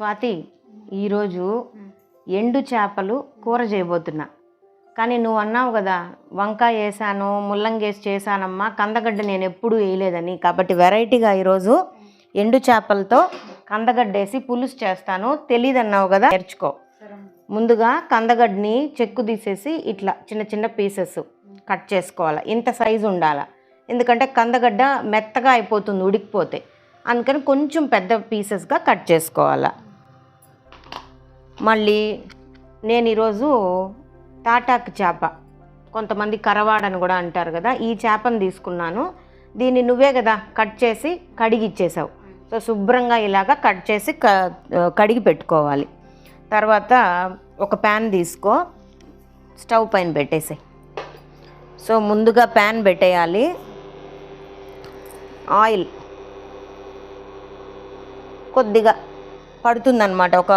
స్వాతి ఈరోజు ఎండు చేపలు కూర చేయబోతున్నా. కానీ నువ్వు అన్నావు కదా వంకాయ వేసాను ముల్లంగి వేసి చేశానమ్మా కందగడ్డ నేను ఎప్పుడూ వేయలేదని. కాబట్టి వెరైటీగా ఈరోజు ఎండు చేపలతో కందగడ్డ వేసి పులుసు చేస్తాను. తెలియదన్నావు కదా నేర్చుకో. ముందుగా కందగడ్డని చెక్కు తీసేసి ఇట్లా చిన్న చిన్న పీసెస్ కట్ చేసుకోవాలి. ఇంత సైజు ఉండాలి. ఎందుకంటే కందగడ్డ మెత్తగా అయిపోతుంది ఉడికిపోతే. అందుకని కొంచెం పెద్ద పీసెస్గా కట్ చేసుకోవాలి. మళ్ళీ నేను ఈరోజు తాటాకు చేప. కొంతమంది కరవాడని కూడా అంటారు కదా ఈ చేపను తీసుకున్నాను. దీన్ని నువ్వే కదా కట్ చేసి కడిగి ఇచ్చేసావు. సో శుభ్రంగా ఇలాగా కట్ చేసి క కడిగి పెట్టుకోవాలి. తర్వాత ఒక ప్యాన్ తీసుకో స్టవ్ పైన పెట్టేసాయి. సో ముందుగా ప్యాన్ పెట్టేయాలి. ఆయిల్ కొద్దిగా పడుతుందన్నమాట. ఒక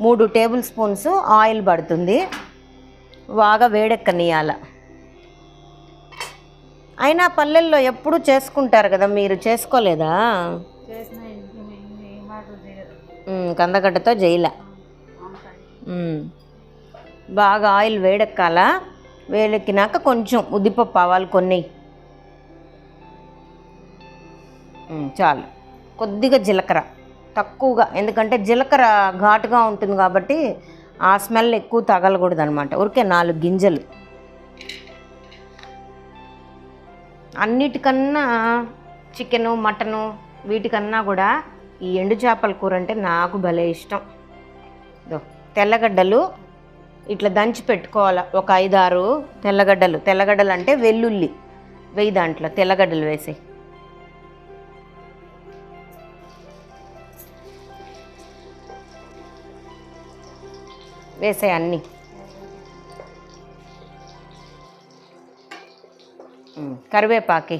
మూడు టేబుల్ స్పూన్స్ ఆయిల్ పడుతుంది. బాగా వేడెక్కనియాల అయినా పల్లెల్లో ఎప్పుడు చేసుకుంటారు కదా మీరు చేసుకోలేదా? కందగడ్డతో జైల బాగా ఆయిల్ వేడెక్కాల. వేడెక్కినాక కొంచెం ఉద్దిపప్పు ఆవాలు కొన్ని. చాలు. కొద్దిగా జీలకర్ర. తక్కువగా ఎందుకంటే జీలకర్ర ఘాటుగా ఉంటుంది కాబట్టి ఆ స్మెల్ ఎక్కువ తగలకూడదు అనమాట ఊరికే నాలుగు గింజలు. అన్నిటికన్నా చికెను మటను వీటికన్నా కూడా ఈ ఎండు చేపల కూర అంటే నాకు భలే ఇష్టం. తెల్లగడ్డలు ఇట్లా దంచి పెట్టుకోవాలి. ఒక ఐదారు తెల్లగడ్డలు. తెల్లగడ్డలు అంటే వెల్లుల్లి. వెయ్యి దాంట్లో తెల్లగడ్డలు వేసి వేసే అన్నీ. కరివేపాకి.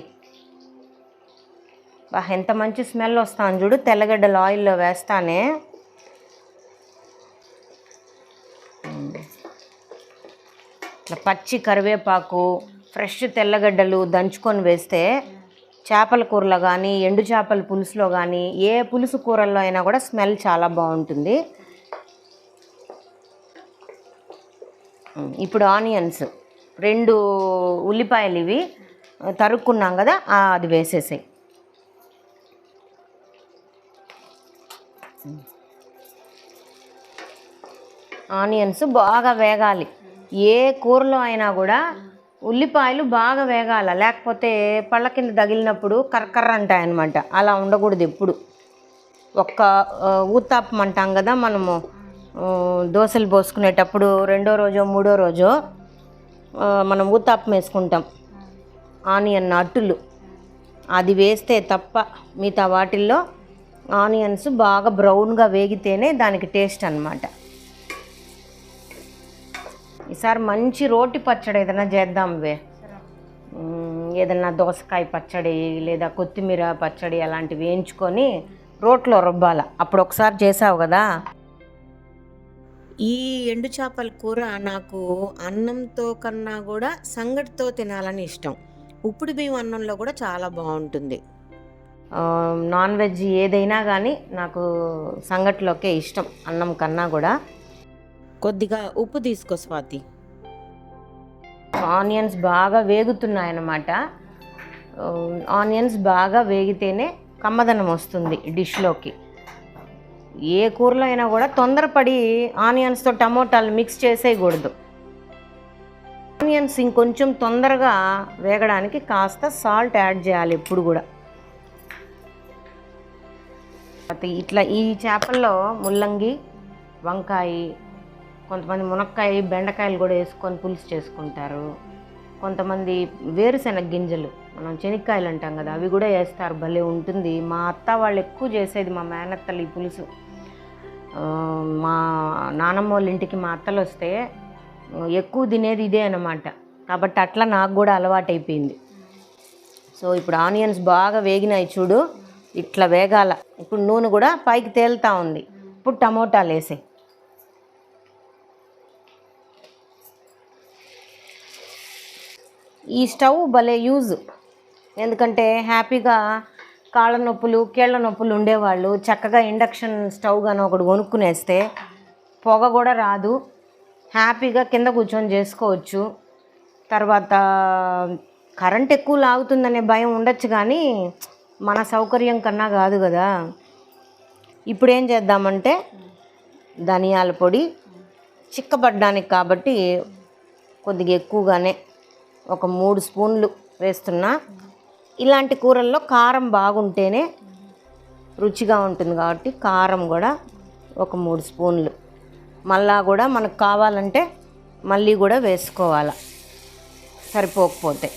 బా ఎంత మంచి స్మెల్ వస్తాను చూడు తెల్లగడ్డలు ఆయిల్లో వేస్తానే. ఇట్లా పచ్చి కరివేపాకు ఫ్రెష్ తెల్లగడ్డలు దంచుకొని వేస్తే చేపల కూరలో కానీ ఎండు చేపల పులుసులో కానీ ఏ పులుసు కూరల్లో అయినా కూడా స్మెల్ చాలా బాగుంటుంది. ఇప్పుడు ఆనియన్స్. రెండు ఉల్లిపాయలు ఇవి తరుక్కున్నాం కదా అది వేసేసాయి. ఆనియన్స్ బాగా వేగాలి. ఏ కూరలో అయినా కూడా ఉల్లిపాయలు బాగా వేగాల. లేకపోతే పళ్ళ కింద తగిలినప్పుడు కర్కర్ర అంటాయన్నమాట. అలా ఉండకూడదు ఎప్పుడు. ఒక్క ఊతాపం అంటాం కదా మనము. దోశలు పోసుకునేటప్పుడు రెండో రోజో మూడో రోజో మనం ఊతాపం వేసుకుంటాం. ఆనియన్ అట్టులు అది వేస్తే తప్ప మిగతా వాటిల్లో ఆనియన్స్ బాగా బ్రౌన్గా వేగితేనే దానికి టేస్ట్ అన్నమాట. ఈసారి మంచి రోటి పచ్చడి ఏదైనా చేద్దాం వే. ఏదైనా దోసకాయ పచ్చడి లేదా కొత్తిమీర పచ్చడి అలాంటివి వేయించుకొని రోట్లో రుబ్బాల. అప్పుడు ఒకసారి చేసావు కదా? ఈ ఎండు చేపల కూర నాకు అన్నంతో కన్నా కూడా సంగటితో తినాలని ఇష్టం. ఉప్పుడు బియ్యం అన్నంలో కూడా చాలా బాగుంటుంది. నాన్ వెజ్ ఏదైనా కానీ నాకు సంగటిలోకే ఇష్టం అన్నం కన్నా కూడా. కొద్దిగా ఉప్పు తీసుకో స్వాతి. ఆనియన్స్ బాగా వేగుతున్నాయన్నమాట. ఆనియన్స్ బాగా వేగితేనే కమ్మదనం వస్తుంది డిష్లోకి. ఏ కూరలో అయినా కూడా తొందరపడి ఆనియన్స్తో టమోటాలు మిక్స్ చేసేయకూడదు. ఆనియన్స్ ఇంకొంచెం తొందరగా వేగడానికి కాస్త సాల్ట్ యాడ్ చేయాలి ఎప్పుడు కూడా. ఇట్లా ఈ చేపల్లో ముల్లంగి వంకాయ కొంతమంది మునక్కాయ బెండకాయలు కూడా వేసుకొని పులుసు చేసుకుంటారు. కొంతమంది వేరుశెనగ గింజలు మనం శనక్కాయలు అంటాం కదా అవి కూడా వేస్తారు. భలే ఉంటుంది. మా అత్త వాళ్ళు ఎక్కువ చేసేది మా మేనత్తలు ఈ పులుసు. మా నానమ్మ వాళ్ళ ఇంటికి మా అత్తలు వస్తే ఎక్కువ తినేది ఇదే అనమాట కాబట్టి అట్లా నాకు కూడా అలవాటైపోయింది. సో ఇప్పుడు ఆనియన్స్ బాగా వేగినాయి చూడు ఇట్లా వేగాల. ఇప్పుడు నూనె కూడా పైకి తేలుతా ఉంది. ఇప్పుడు టమోటాలు వేసాయి ఈ స్టవ్ భలే యూజ్. ఎందుకంటే హ్యాపీగా కాళ్ళ నొప్పులు కీళ్ళ నొప్పులు ఉండేవాళ్ళు. చక్కగా ఇండక్షన్ స్టవ్ కానీ ఒకటి కొనుక్కునేస్తే పొగ కూడా రాదు. హ్యాపీగా కింద కూర్చొని చేసుకోవచ్చు. తర్వాత కరెంట్ ఎక్కువ లాగుతుందనే భయం ఉండొచ్చు కానీ మన సౌకర్యం కన్నా కాదు కదా. ఇప్పుడు ఏం చేద్దామంటే ధనియాల పొడి చిక్కబడ్డానికి కాబట్టి కొద్దిగా ఎక్కువగానే ఒక మూడు స్పూన్లు వేస్తున్నా. ఇలాంటి కూరల్లో కారం బాగుంటేనే రుచిగా ఉంటుంది కాబట్టి కారం కూడా ఒక మూడు స్పూన్లు. మళ్ళా కూడా మనకు కావాలంటే మళ్ళీ కూడా వేసుకోవాలి. సరిపోకపోతే.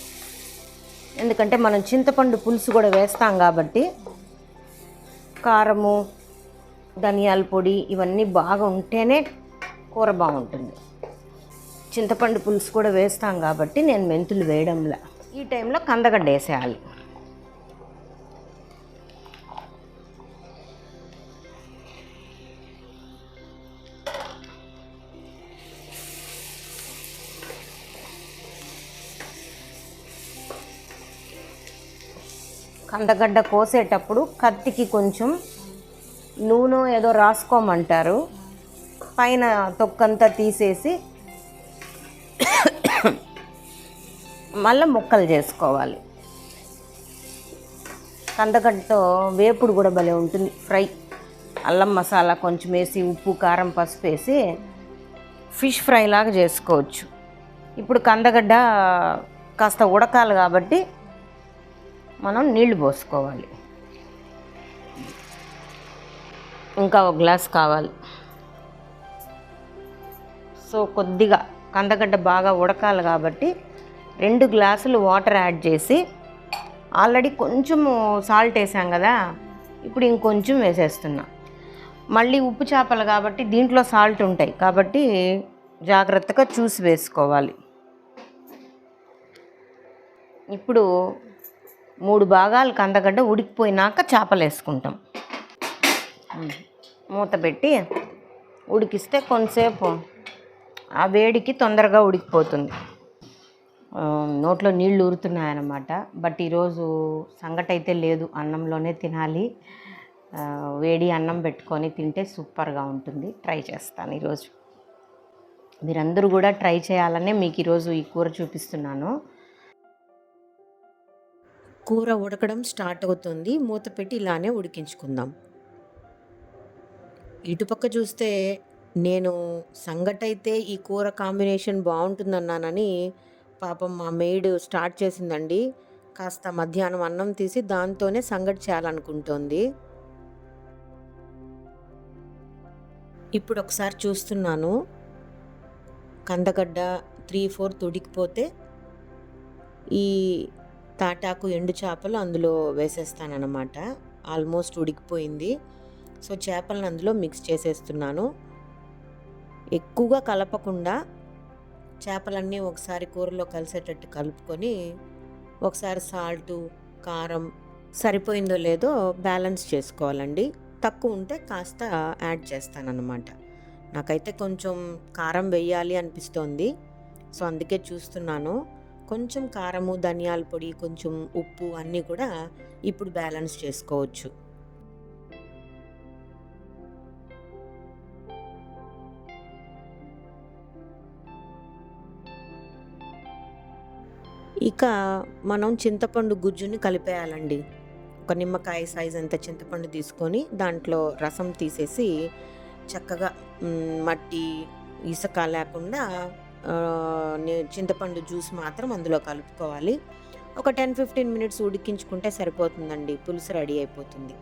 ఎందుకంటే మనం చింతపండు పులుసు కూడా వేస్తాం కాబట్టి కారము ధనియాల పొడి ఇవన్నీ బాగా ఉంటేనే కూర బాగుంటుంది. చింతపండు పులుసు కూడా వేస్తాం కాబట్టి నేను మెంతులు వేయడంలా. ఈ టైంలో కందగడ్డ వేసేయాలి. కందగడ్డ కోసేటప్పుడు కత్తికి కొంచెం నూనె ఏదో రాసుకోమంటారు. పైన తొక్కంతా తీసేసి మళ్ళీ ముక్కలు చేసుకోవాలి. కందగడ్డతో వేపుడు కూడా భలే ఉంటుంది. ఫ్రై అల్లం మసాలా కొంచెం వేసి ఉప్పు కారం పసుపు వేసి ఫిష్ ఫ్రై లాగా చేసుకోవచ్చు. ఇప్పుడు కందగడ్డ కాస్త ఉడకాలి కాబట్టి మనం నీళ్ళు పోసుకోవాలి. ఇంకా ఒక గ్లాస్ కావాలి. సో కొద్దిగా కందగడ్డ బాగా ఉడకాలి కాబట్టి రెండు గ్లాసులు వాటర్ యాడ్ చేసి ఆల్రెడీ కొంచెము సాల్ట్ వేసాం కదా ఇప్పుడు ఇంకొంచెం వేసేస్తున్నా. మళ్ళీ ఉప్పు చేపలు కాబట్టి దీంట్లో సాల్ట్ ఉంటాయి కాబట్టి జాగ్రత్తగా చూసి వేసుకోవాలి. ఇప్పుడు మూడు భాగాలు కందగడ్డ ఉడికిపోయినాక చేపలు వేసుకుంటాం మూత పెట్టి ఉడికిస్తే కొంతసేపు ఆ వేడికి తొందరగా ఉడికిపోతుంది. నోట్లో నీళ్ళు ఊరుతున్నాయన్నమాట. బట్ ఈరోజు సంగటి అయితే లేదు. అన్నంలోనే తినాలి. వేడి అన్నం పెట్టుకొని తింటే సూపర్గా ఉంటుంది. ట్రై చేస్తాను ఈరోజు. మీరందరూ కూడా ట్రై చేయాలనే మీకు ఈరోజు ఈ కూర చూపిస్తున్నాను. కూర ఉడకడం స్టార్ట్ అవుతుంది. మూత పెట్టి ఇలానే ఉడికించుకుందాం. ఇటుపక్క చూస్తే నేను సంగటైతే ఈ కూర కాంబినేషన్ బాగుంటుందన్నానని పాపం మా మెయిడ్ స్టార్ట్ చేసిందండి. కాస్త మధ్యాహ్నం అన్నం తీసి దాంతోనే సంగటి చేయాలనుకుంటోంది. ఇప్పుడు ఒకసారి చూస్తున్నాను. కందగడ్డ త్రీ ఫోర్త్ ఉడికిపోతే ఈ తాటాకు ఎండు చేపలు అందులో వేసేస్తానన్నమాట. ఆల్మోస్ట్ ఉడికిపోయింది. సో చేపలను అందులో మిక్స్ చేసేస్తున్నాను. ఎక్కువగా కలపకుండా చేపలన్నీ ఒకసారి కూరలో కలిసేటట్టు కలుపుకొని ఒకసారి సాల్టు కారం సరిపోయిందో లేదో బ్యాలెన్స్ చేసుకోవాలండి. తక్కువ ఉంటే కాస్త యాడ్ చేస్తానన్నమాట. నాకైతే కొంచెం కారం వేయాలి అనిపిస్తోంది. సో అందుకే చూస్తున్నాను. కొంచెం కారము ధనియాల పొడి కొంచెం ఉప్పు అన్నీ కూడా ఇప్పుడు బ్యాలెన్స్ చేసుకోవచ్చు. ఇక మనం చింతపండు గుజ్జుని కలిపేయాలండి. ఒక నిమ్మకాయ సైజ్ అంత చింతపండు తీసుకొని దాంట్లో రసం తీసేసి చక్కగా మట్టి ఇసుక లేకుండా చింతపండు జ్యూస్ మాత్రం అందులో కలుపుకోవాలి. ఒక టెన్ ఫిఫ్టీన్ మినిట్స్ ఉడికించుకుంటే సరిపోతుందండి. పులుసు రెడీ అయిపోతుంది.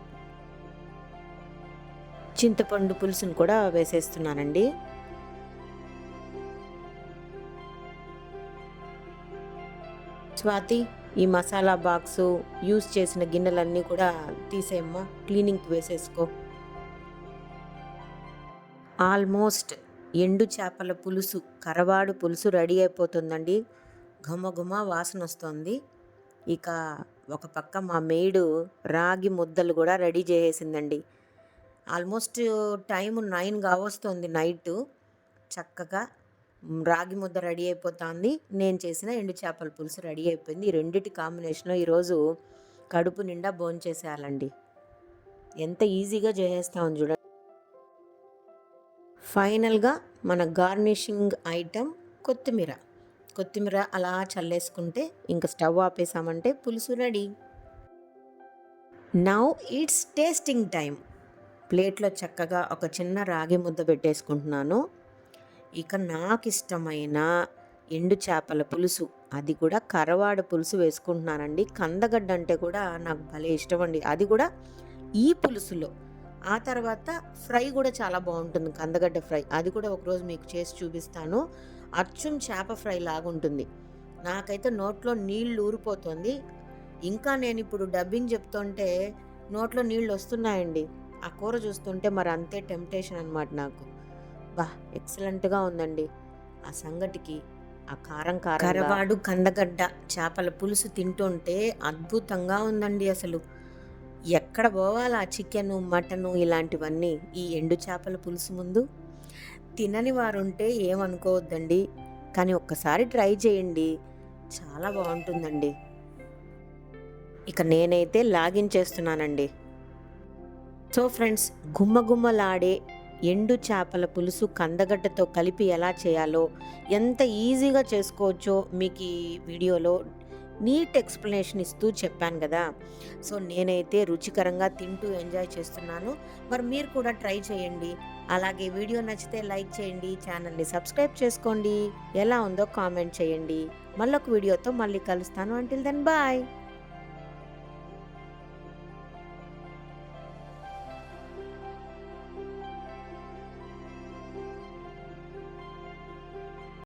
చింతపండు పులుసును కూడా వేసేస్తున్నానండి. స్వాతి ఈ మసాలా బాక్సు యూస్ చేసిన గిన్నెలన్నీ కూడా తీసేయమ్మా. క్లీనింగ్కి వేసేసుకో. ఆల్మోస్ట్ ఎండు చేపల పులుసు కరవాడు పులుసు రెడీ అయిపోతుందండి. ఘమ వాసన వస్తుంది ఇక ఒక పక్క మా మేడు రాగి ముద్దలు కూడా రెడీ చేసేసిందండి. ఆల్మోస్ట్ టైం నైన్ కావస్తుంది నైట్. చక్కగా రాగి ముద్ద రెడీ అయిపోతుంది. నేను చేసిన ఎండు చేపల పులుసు రెడీ అయిపోయింది. ఈ రెండిటి కాంబినేషన్లో ఈరోజు కడుపు నిండా భోంచేసేయాలండి. ఎంత ఈజీగా చేసేస్తామని చూడండి. ఫైనల్గా మన గార్నిషింగ్ ఐటెం కొత్తిమీర. కొత్తిమీర అలా చల్లేసుకుంటే ఇంకా స్టవ్ ఆపేసామంటే పులుసు ready. Now it's tasting time ప్లేట్లో చక్కగా ఒక చిన్న రాగి ముద్ద పెట్టేసుకుంటున్నాను. ఇక నాకు ఇష్టమైన ఎండు చేపల పులుసు. అది కూడా కరవాడ పులుసు వేసుకుంటున్నానండి. కందగడ్డ అంటే కూడా నాకు భలే ఇష్టం అండి అది కూడా ఈ పులుసులో. ఆ తర్వాత ఫ్రై కూడా చాలా బాగుంటుంది కందగడ్డ ఫ్రై. అది కూడా ఒకరోజు మీకు చేసి చూపిస్తాను. అచ్చం చేప ఫ్రై లాగుంటుంది నాకైతే నోట్లో నీళ్ళు ఊరిపోతుంది. ఇంకా నేను ఇప్పుడు డబ్బింగ్ చెప్తుంటే నోట్లో నీళ్ళు వస్తున్నాయండి. ఆ కూర చూస్తుంటే మరి అంతే టెంప్టేషన్ అనమాట నాకు. బా ఎక్సలెంట్గా ఉందండి. ఆ సంగటికి ఆ కారం కారం కరవాడు కందగడ్డ చేపల పులుసు తింటుంటే అద్భుతంగా ఉందండి అసలు. ఎక్కడ పోవాలి ఆ చికెను మటను ఇలాంటివన్నీ ఈ ఎండు చేపల పులుసు ముందు? తినని వారుంటే ఏమనుకోవద్దండి. కానీ ఒక్కసారి ట్రై చేయండి. చాలా బాగుంటుందండి. ఇక నేనైతే లాగిన్ చేస్తున్నానండి. సో ఫ్రెండ్స్ గుమ్మగుమ్మలాడే ఎండు చేపల పులుసు కందగడ్డతో కలిపి ఎలా చేయాలో ఎంత ఈజీగా చేసుకోవచ్చో మీకు ఈ వీడియోలో నీట్ ఎక్స్ప్లెనేషన్ ఇస్తూ చెప్పాను కదా. సో నేనైతే రుచికరంగా తింటూ ఎంజాయ్ చేస్తున్నాను. మరి మీరు కూడా ట్రై చేయండి. అలాగే వీడియో నచ్చితే లైక్ చేయండి. ఛానల్ని సబ్స్క్రైబ్ చేసుకోండి. ఎలా ఉందో కామెంట్ చేయండి. మళ్ళొక వీడియోతో మళ్ళీ కలుస్తాను. Until then bye